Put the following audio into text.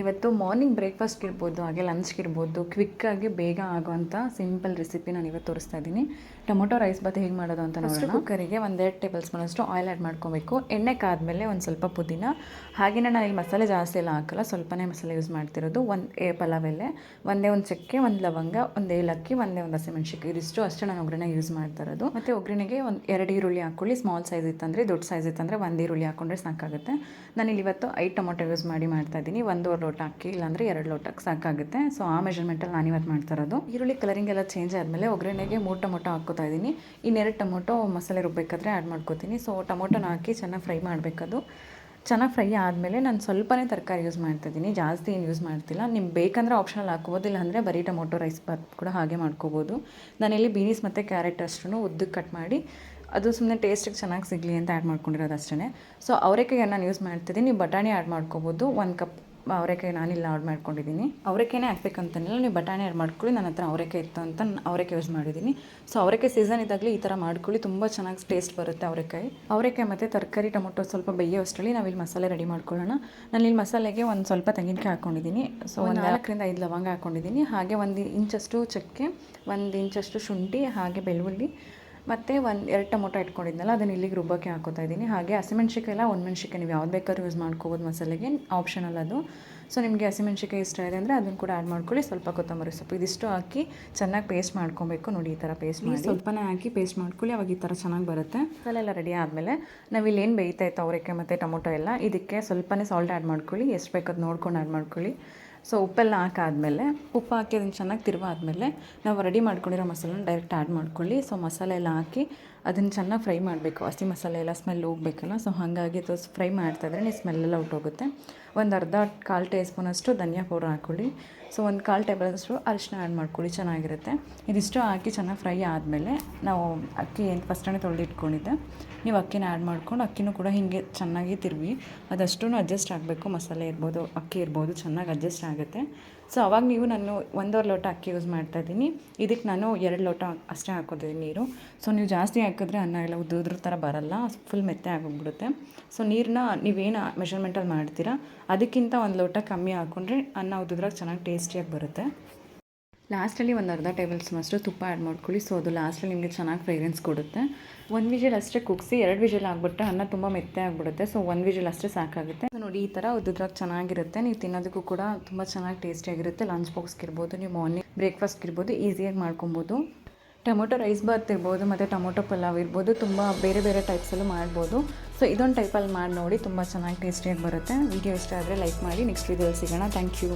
ಇವತ್ತು ಮಾರ್ನಿಂಗ್ ಬ್ರೇಕ್ಫಾಸ್ಟ್ಗೆ ಇರ್ಬೋದು ಹಾಗೆ ಲಂಚ್ಗೆ ಇರ್ಬೋದು ಕ್ವಿಕ್ಕಾಗಿ ಬೇಗ ಆಗೋವಂಥ ಸಿಂಪಲ್ ರೆಸಿಪಿ ನಾನು ಇವತ್ತು ತೋರಿಸ್ತಾ ಇದ್ದೀನಿ. ಟೊಮೊಟೊ ರೈಸ್ ಬಾತ್ ಹೇಗೆ ಮಾಡೋದು ಅಂತ ನೋಡೋಣ. ಕುಕ್ಕರಿಗೆ ಒಂದೆರಡು ಟೇಬಲ್ ಸ್ಪೂನ್ ಅಷ್ಟು ಆಯಿಲ್ ಆ್ಯಡ್ ಮಾಡ್ಕೋಬೇಕು. ಎಣ್ಣೆ ಕಾದಮೇಲೆ ಒಂದು ಸ್ವಲ್ಪ ಪುದೀನ. ಹಾಗೆಯೇ ನಾನು ಇಲ್ಲಿ ಮಸಾಲೆ ಜಾಸ್ತಿ ಎಲ್ಲ ಹಾಕಲ್ಲ ಸ್ವಲ್ಪನೇ ಮಸಾಲೆ ಯೂಸ್ ಮಾಡ್ತಿರೋದು. ಒಂದು ಏ ಪಲಾವ್ ಎಲೆ ಒಂದೇ ಒಂದು ಚಕ್ಕೆ ಒಂದು ಲವಂಗ ಒಂದು ಏಲಕ್ಕಿ ಒಂದೇ ಒಂದು ಹಸಿಮೆಣ್ಸಿಕಾಯಿ ಇದಿಷ್ಟು ಅಷ್ಟೇ ನಾನು ಒಗ್ಗರಣೆ ಯೂಸ್ ಮಾಡ್ತಾ ಇರೋದು. ಮತ್ತು ಒಗ್ಗರಣೆಗೆ ಒಂದು ಎರಡು ಈರುಳ್ಳಿ ಹಾಕ್ಕೊಳ್ಳಿ ಸ್ಮಾಲ್ ಸೈಜ್ ಇತ್ತಂದರೆ ದೊಡ್ಡ ಸೈಜ್ ಇತ್ತಂದರೆ ಒಂದು ಈರುಳ್ಳಿ ಹಾಕೊಂಡ್ರೆ ಸಾಕಾಗುತ್ತೆ ನಾನು ಇಲ್ಲಿ ಇವತ್ತು ಐದು ಟೊಮೊಟೊ ಯೂಸ್ ಮಾಡಿ ಮಾಡ್ತಾ ಇದ್ದೀನಿ. ಒಂದೂವರೆ ಲೋಟ ಅಕ್ಕಿ ಇಲ್ಲಾಂದರೆ ಎರಡು ಲೋಟಕ್ಕೆ ಸಾಕಾಗುತ್ತೆ. ಸೊ ಆ ಮೆಷರ್ಮೆಂಟಲ್ಲಿ ನಾನು ಇವತ್ತು ಮಾಡ್ತಾ ಇರೋದು. ಈರುಳ್ಳಿ ಕಲರಿಂಗ್ ಎಲ್ಲ ಚೇಂಜ್ ಆದಮೇಲೆ ಒಗ್ಗರಣೆಗೆ ಮೂರು ಟೊಮೊಟೊ ಹಾಕ್ಕೋತಾ ಇದ್ದೀನಿ. ಇನ್ನೆರಡು ಟೊಮೊಟೊ ಮಸಾಲೆ ರುಬ್ಬೇಕಾದ್ರೆ ಆ್ಯಡ್ ಮಾಡ್ಕೋತೀನಿ. ಸೊ ಟೊಮೊಟೊನ ಹಾಕಿ ಚೆನ್ನಾಗಿ ಫ್ರೈ ಮಾಡಬೇಕದು. ಚೆನ್ನಾಗಿ ಫ್ರೈ ಆದಮೇಲೆ ನಾನು ಸ್ವಲ್ಪನೇ ತರಕಾರಿ ಯೂಸ್ ಮಾಡ್ತಾಯಿದ್ದೀನಿ ಜಾಸ್ತಿ ಏನು ಯೂಸ್ ಮಾಡ್ತಿಲ್ಲ. ನಿಮ್ಗೆ ಬೇಕಂದ್ರೆ ಆಪ್ಷನಲ್ಲಿ ಹಾಕ್ಬೋದು ಇಲ್ಲಾಂದರೆ ಬರೀ ಟೊಮೊಟೊ ರೈಸ್ ಬಾತ್ ಕೂಡ ಹಾಗೆ ಮಾಡ್ಕೋಬೋದು. ನಾನಿಲ್ಲಿ ಬೀನೀಸ್ ಮತ್ತು ಕ್ಯಾರೆಟ್ ಅಷ್ಟು ಉದ್ದಕ್ಕೆ ಕಟ್ ಮಾಡಿ, ಅದು ಸುಮ್ಮನೆ ಟೇಸ್ಟಿಗೆ ಚೆನ್ನಾಗಿ ಸಿಗಲಿ ಅಂತ ಆ್ಯಡ್ ಮಾಡ್ಕೊಂಡಿರೋದು ಅಷ್ಟೇ ಸೊ ಅವರೆಕಾಯಿ ನಾನು ಯೂಸ್ ಮಾಡ್ತಿದ್ದೀನಿ. ನೀವು ಬಟಾಣಿ ಆ್ಯಡ್ ಮಾಡ್ಕೋಬೋದು. ಒಂದು ಕಪ್ ಅವರೆಕಾಯಿ ನಾನಿಲ್ಲ ಆರ್ಡ್ ಮಾಡ್ಕೊಂಡಿದ್ದೀನಿ. ಅವರೆಕಾಯಿನೇ ಹಾಕ್ಬೇಕಂತನಿಲ್ಲ ನೀವು ಬಟಾಣಿ ಆ್ಯಡ್ ಮಾಡ್ಕೊಳ್ಳಿ ನನ್ನ ಹತ್ರ ಅವರೆಕಾಯಿ ಇತ್ತು ಅಂತ ಅವರೆಕಾಯಿ ಯೂಸ್ ಮಾಡಿದ್ದೀನಿ. ಸೊ ಅವರೆಕಾಯಿ ಸೀಸನ್ ಇದ್ದಾಗಲಿ ಈ ಥರ ಮಾಡ್ಕೊಳ್ಳಿ ತುಂಬ ಚೆನ್ನಾಗಿ ಟೇಸ್ಟ್ ಬರುತ್ತೆ ಅವರೆಕಾಯಿ. ಅವರೆಕಾಯಿ ಮತ್ತು ತರಕಾರಿ ಟೊಮೊಟೊ ಸ್ವಲ್ಪ ಬೇಯೋ ಅಷ್ಟರಲ್ಲಿ ನಾವಿಲ್ಲಿ ಮಸಾಲೆ ರೆಡಿ ಮಾಡ್ಕೊಳ್ಳೋಣ. ನಾನು ಇಲ್ಲಿ ಮಸಾಲೆಗೆ ಒಂದು ಸ್ವಲ್ಪ ತೆಂಗಿನಕಾಯಿ ಹಾಕ್ಕೊಂಡಿದ್ದೀನಿ. ಸೊ ಒಂದು ನಾಲ್ಕರಿಂದ ಐದು ಲವಂಗ ಹಾಕ್ಕೊಂಡಿದ್ದೀನಿ. ಹಾಗೆ ಒಂದು ಇಂಚಷ್ಟು ಚಕ್ಕೆ ಒಂದು ಇಂಚಷ್ಟು ಶುಂಠಿ ಹಾಗೆ ಬೆಳ್ಳುಳ್ಳಿ. ಮತ್ತು ಒಂದು ಎರಡು ಟೊಮೊಟೊ ಇಟ್ಕೊಂಡಿದ್ನಲ್ಲ ಅದನ್ನು ಇಲ್ಲಿಗೆ ರುಬ್ಬಕ್ಕೆ ಹಾಕೋತಾ ಇದ್ದೀನಿ ಹಾಗೆ ಹಸಿಮೆಣ್ಸಿಕಾಯಿ ಎಲ್ಲ ಒಂದು ಮೆಣ್ಸಿಕಾಯಿ ನೀವು ಯಾವ್ದು ಬೇಕಾದ್ರೂ ಯೂಸ್ ಮಾಡ್ಕೋಬೋದು ಮಸಾಲೆಗೆ ಆಪ್ಷನಲ್ ಅದು. ಸೊ ನಿಮಗೆ ಹಸಿಮೆಣ್ಸಿಕಾಯಿ ಇಷ್ಟ ಇದೆ ಅಂದರೆ ಅದನ್ನು ಕೂಡ ಆ್ಯಡ್ ಮಾಡ್ಕೊಳ್ಳಿ. ಸ್ವಲ್ಪ ಕೊತ್ತಂಬರಿ ಸೊಪ್ಪು ಇದಿಷ್ಟು ಹಾಕಿ ಚೆನ್ನಾಗಿ ಪೇಸ್ಟ್ ಮಾಡ್ಕೊಬೇಕು ನೋಡಿ ಈ ಥರ ಪೇಸ್ಟ್ ಮಾಡಿ. ಸ್ವಲ್ಪನೇ ಹಾಕಿ ಪೇಸ್ಟ್ ಮಾಡ್ಕೊಳ್ಳಿ ಅವಾಗ ಈ ಥರ ಚೆನ್ನಾಗಿ ಬರುತ್ತೆ. ಮಸಾಲೆಲ್ಲ ರೆಡಿ ಆದಮೇಲೆ ನಾವು ಇಲ್ಲಿ ಏನು ಬೇಯ್ತಾ ಇತ್ತು ಅವರೆಕಾಯಿ ಮತ್ತು ಟೊಮೊಟೊ ಎಲ್ಲ ಇದಕ್ಕೆ ಸ್ವಲ್ಪನೇ ಸಾಲ್ಟ್ ಆ್ಯಡ್ ಮಾಡ್ಕೊಳ್ಳಿ. ಎಷ್ಟು ಬೇಕು ಅದು ನೋಡ್ಕೊಂಡು ಆ್ಯಡ್ ಮಾಡ್ಕೊಳ್ಳಿ. ಸೊ ಉಪ್ಪೆಲ್ಲ ಹಾಕಾದ್ಮೇಲೆ, ಉಪ್ಪು ಹಾಕಿ ಅದನ್ನು ಚೆನ್ನಾಗಿ ತಿರುವ ಆದಮೇಲೆ, ನಾವು ರೆಡಿ ಮಾಡ್ಕೊಂಡಿರೋ ಮಸಾಲನ ಡೈರೆಕ್ಟ್ ಆ್ಯಡ್ ಮಾಡ್ಕೊಳ್ಳಿ. ಸೊ ಮಸಾಲೆ ಎಲ್ಲ ಹಾಕಿ ಅದನ್ನು ಚೆನ್ನಾಗಿ ಫ್ರೈ ಮಾಡಬೇಕು. ಹಸಿ ಮಸಾಲೆ ಎಲ್ಲ ಸ್ಮೆಲ್ ಹೋಗ್ಬೇಕಲ್ಲ ಸೊ ಹಾಗಾಗಿ ಅದು ಫ್ರೈ ಮಾಡ್ತಾಯಿದ್ರೆ ನೀವು ಸ್ಮೆಲ್ಲೆಲ್ಲ ಹೊಟ್ಟೋಗುತ್ತೆ. ಒಂದು ಅರ್ಧ ಕಾಲು ಟೇ ಸ್ಪೂನಷ್ಟು ಧನಿಯಾ ಪೌಡರ್ ಹಾಕ್ಕೊಳ್ಳಿ ಸೊ ಒಂದು ಕಾಲು ಟೇಬಲ್ ಅಷ್ಟು ಅರಿಶಿನ ಆ್ಯಡ್ ಮಾಡ್ಕೊಳ್ಳಿ, ಚೆನ್ನಾಗಿರುತ್ತೆ. ಇದಿಷ್ಟು ಹಾಕಿ ಚೆನ್ನಾಗಿ ಫ್ರೈ ಆದಮೇಲೆ, ನಾವು ಅಕ್ಕಿ ಏನು ಫಸ್ಟೇ ತೊಳೆದು ಇಟ್ಕೊಂಡಿದ್ದೆ, ನೀವು ಅಕ್ಕಿನ ಆ್ಯಡ್ ಮಾಡ್ಕೊಂಡು, ಅಕ್ಕಿನೂ ಕೂಡ ಹೀಗೆ ಚೆನ್ನಾಗಿ ತಿರುವಿ. ಅದಷ್ಟು ಅಡ್ಜಸ್ಟ್ ಆಗಬೇಕು. ಮಸಾಲೆ ಇರ್ಬೋದು, ಅಕ್ಕಿ ಇರ್ಬೋದು, ಚೆನ್ನಾಗಿ ಅಡ್ಜಸ್ಟ್ ಆಗುತ್ತೆ. ಸೊ ಅವಾಗ ನೀವು ನಾನು ಒಂದೂವರೆ ಲೋಟ ಅಕ್ಕಿ ಯೂಸ್ ಮಾಡ್ತಾ ಇದ್ದೀನಿ. ಇದಕ್ಕೆ ನಾನು ಎರಡು ಲೋಟ ಅಷ್ಟೇ ಹಾಕೋದಿದ್ದೀನಿ ನೀರು. ಸೊ ನೀವು ಜಾಸ್ತಿ ಹಾಕಿದ್ರೆ ಅನ್ನ ಎಲ್ಲ ಉದ್ದುದ್ರ ಥರ ಬರಲ್ಲ. ಫುಲ್ ಮೆತ್ತೆ ಆಗೋಗ್ಬಿಡುತ್ತೆ. ಸೊ ನೀರನ್ನ ನೀವೇನು ಮೆಷರ್ಮೆಂಟಲ್ಲಿ ಮಾಡ್ತೀರಾ? ಅದಕ್ಕಿಂತ ಒಂದು ಲೋಟ ಕಮ್ಮಿ ಹಾಕ್ಕೊಂಡ್ರೆ ಅನ್ನ ಉದ್ದುದ್ರಾಗ ಚೆನ್ನಾಗಿ ಟೇಸ್ಟಿಯಾಗಿ ಬರುತ್ತೆ. ಲಾಸ್ಟಲ್ಲಿ ಒಂದು ಅರ್ಧ ಟೇಬಲ್ ಸ್ಪೂನಷ್ಟು ತುಪ್ಪ ಆ್ಯಡ್ ಮಾಡ್ಕೊಳ್ಳಿ. ಸೊ ಅದು ಲಾಸ್ಟಲ್ಲಿ ನಿಮಗೆ ಚೆನ್ನಾಗಿ ಫ್ರೇಗ್ರೆನ್ಸ್ ಕೊಡುತ್ತೆ. ಒಂದು ವಿಜಿಲ್ ಅಷ್ಟೇ ಕುಗ್ಸಿ, ಎರಡು ವಿಜಿಲ್ ಆಗಿಬಿಟ್ರೆ ಅನ್ನ ತುಂಬ ಮೆತ್ತೆ ಆಗಿಬಿಡುತ್ತೆ. ಸೊ ಒಂದು ವಿಜಿಲ್ ಅಷ್ಟೇ ಸಾಕಾಗುತ್ತೆ. ನೋಡಿ ಈ ಥರ ಉದ್ದುದ್ರಾಗ ಚೆನ್ನಾಗಿರುತ್ತೆ. ನೀವು ತಿನ್ನೋದಕ್ಕೂ ಕೂಡ ತುಂಬ ಚೆನ್ನಾಗಿ ಟೇಸ್ಟಿಯಾಗಿರುತ್ತೆ ಲಂಚ್ ಬಾಕ್ಸ್ಗೆ ಇರ್ಬೋದು, ನೀವು ಮಾರ್ನಿಂಗ್ ಬ್ರೇಕ್ಫಾಸ್ಟ್ಗೆ ಇರ್ಬೋದು ಈಸಿಯಾಗಿ ಮಾಡ್ಕೊಬೋದು. ಟೊಮೊಟೊ ರೈಸ್ ಬಾತ್ ಇರ್ಬೋದು, ಮತ್ತು ಟೊಮೊಟೊ ಪಲಾವ್ ಇರ್ಬೋದು, ತುಂಬ ಬೇರೆ ಬೇರೆ ಟೈಪ್ಸಲ್ಲೂ ಮಾಡ್ಬೋದು. ಸೊ ಇದೊಂದು ಟೈಪಲ್ಲಿ ಮಾಡಿ ನೋಡಿ ತುಂಬ ಚೆನ್ನಾಗಿ ಟೇಸ್ಟಿಯಾಗಿ ಬರುತ್ತೆ. ವಿಡಿಯೋ ಇಷ್ಟ ಆದರೆ ಲೈಕ್ ಮಾಡಿ ನೆಕ್ಸ್ಟ್ ವೀಡಿಯೋ ಸಿಗೋಣ. Thank you